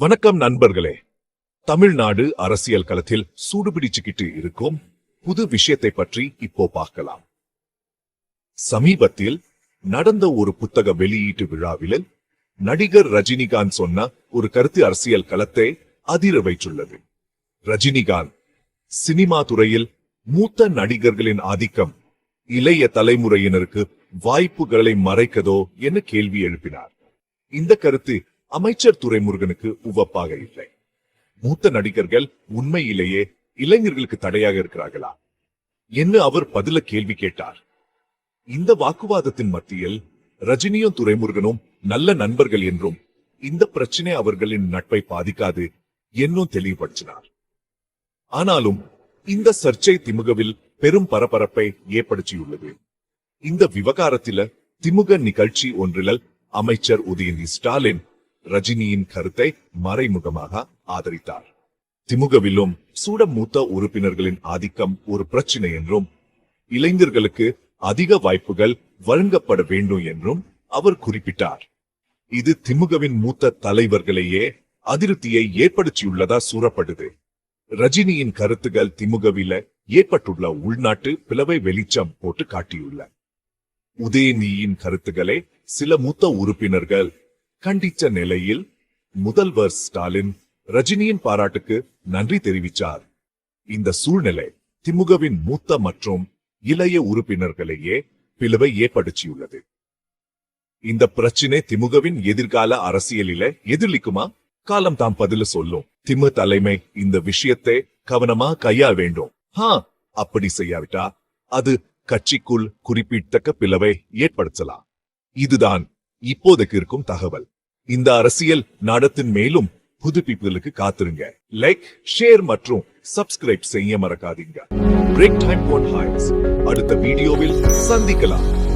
வணக்கம் நண்பர்களே. தமிழ்நாடு அரசியல் களத்தில் சூடுபிடிச்சுக்கிட்டு இருக்கும். புது விஷயத்தை பற்றி இப்போ பார்க்கலாம். சமீபத்தில் நடந்த ஒரு புத்தக வெளியீட்டு விழாவில் நடிகர் ரஜினிகாந்த் சொன்ன ஒரு கருத்து அரசியல் களத்தை அதிர வைத்துள்ளது. ரஜினிகாந்த் சினிமா துறையில் மூத்த நடிகர்களின் ஆதிக்கம் இளைய தலைமுறையினருக்கு வாய்ப்புகளை மறைக்கதோ என கேள்வி எழுப்பினார். இந்த கருத்து அமைச்சர் துரைமுருகனுக்கு உவப்பாக இல்லை. மூத்த நடிகர்கள் உண்மையிலேயே இளைஞர்களுக்கு தடையாக இருக்கிறார்களா? என்று அவர் பதில கேள்வி கேட்டார். இந்த வாக்குவாதத்தின் மத்தியில் ரஜினியும் துரைமுருகனும் நல்ல நண்பர்கள் என்றும் இந்த பிரச்சனை அவர்களின் நட்பை பாதிக்காது என்னும் தெளிவுபடுத்தினார். ஆனாலும் இந்த சர்ச்சை திமுகவில் பெரும் பரபரப்பை ஏற்படுத்தியுள்ளது. இந்த விவகாரத்தில திமுக நிகழ்ச்சி ஒன்றில் அமைச்சர் உதயநிதி ஸ்டாலின் ரஜினியின் கருத்தை மறைமுகமாக ஆதரித்தார். திமுகவிலும் சூட மூத்த உறுப்பினர்களின் ஆதிக்கம் ஒரு பிரச்சினை என்றும் இளைஞர்களுக்கு அதிக வாய்ப்புகள் வழங்கப்பட வேண்டும் என்றும் அவர் குறிப்பிட்டார். இது திமுகவின் மூத்த தலைவர்களையே அதிருப்தியை ஏற்படுத்தியுள்ளதா சூறப்படுது. ரஜினியின் கருத்துகள் திமுகவில ஏற்பட்டுள்ள உள்நாட்டு பிளவை வெளிச்சம் போட்டு காட்டியுள்ள. உதயநியின் கருத்துக்களை சில மூத்த உறுப்பினர்கள் கண்டித்த நிலையில் முதல்வர் ஸ்டாலின் ரஜினியின் பாராட்டுக்கு நன்றி தெரிவித்தார் இந்த சூழ்நிலை திமுகவின் மூத்த மற்றும் இளைய உறுப்பினர்களையே பிளவை ஏற்படுத்தியுள்ளது. இந்த பிரச்சினை திமுகவின் எதிர்கால அரசியலில எதிர்லிக்குமா? காலம் தாம் பதில சொல்லும். திமு தலைமை இந்த விஷயத்தை கவனமா கையாள வேண்டும். ஹா அப்படி செய்யாவிட்டா அது கட்சிக்குள் குறிப்பிடத்தக்க பிளவை ஏற்படுத்தலாம். இதுதான் இப்போதைக்கு இருக்கும் தகவல். இந்த அரசியல் நாடத்தின் மேலும் புதுப்பிப்புகளுக்கு காத்திருங்க. லைக் ஷேர் மற்றும் சப்ஸ்கிரைப் செய்ய மறக்காதீங்க. பிரேக் டைம் அடுத்த வீடியோவில் சந்திக்கலாம்.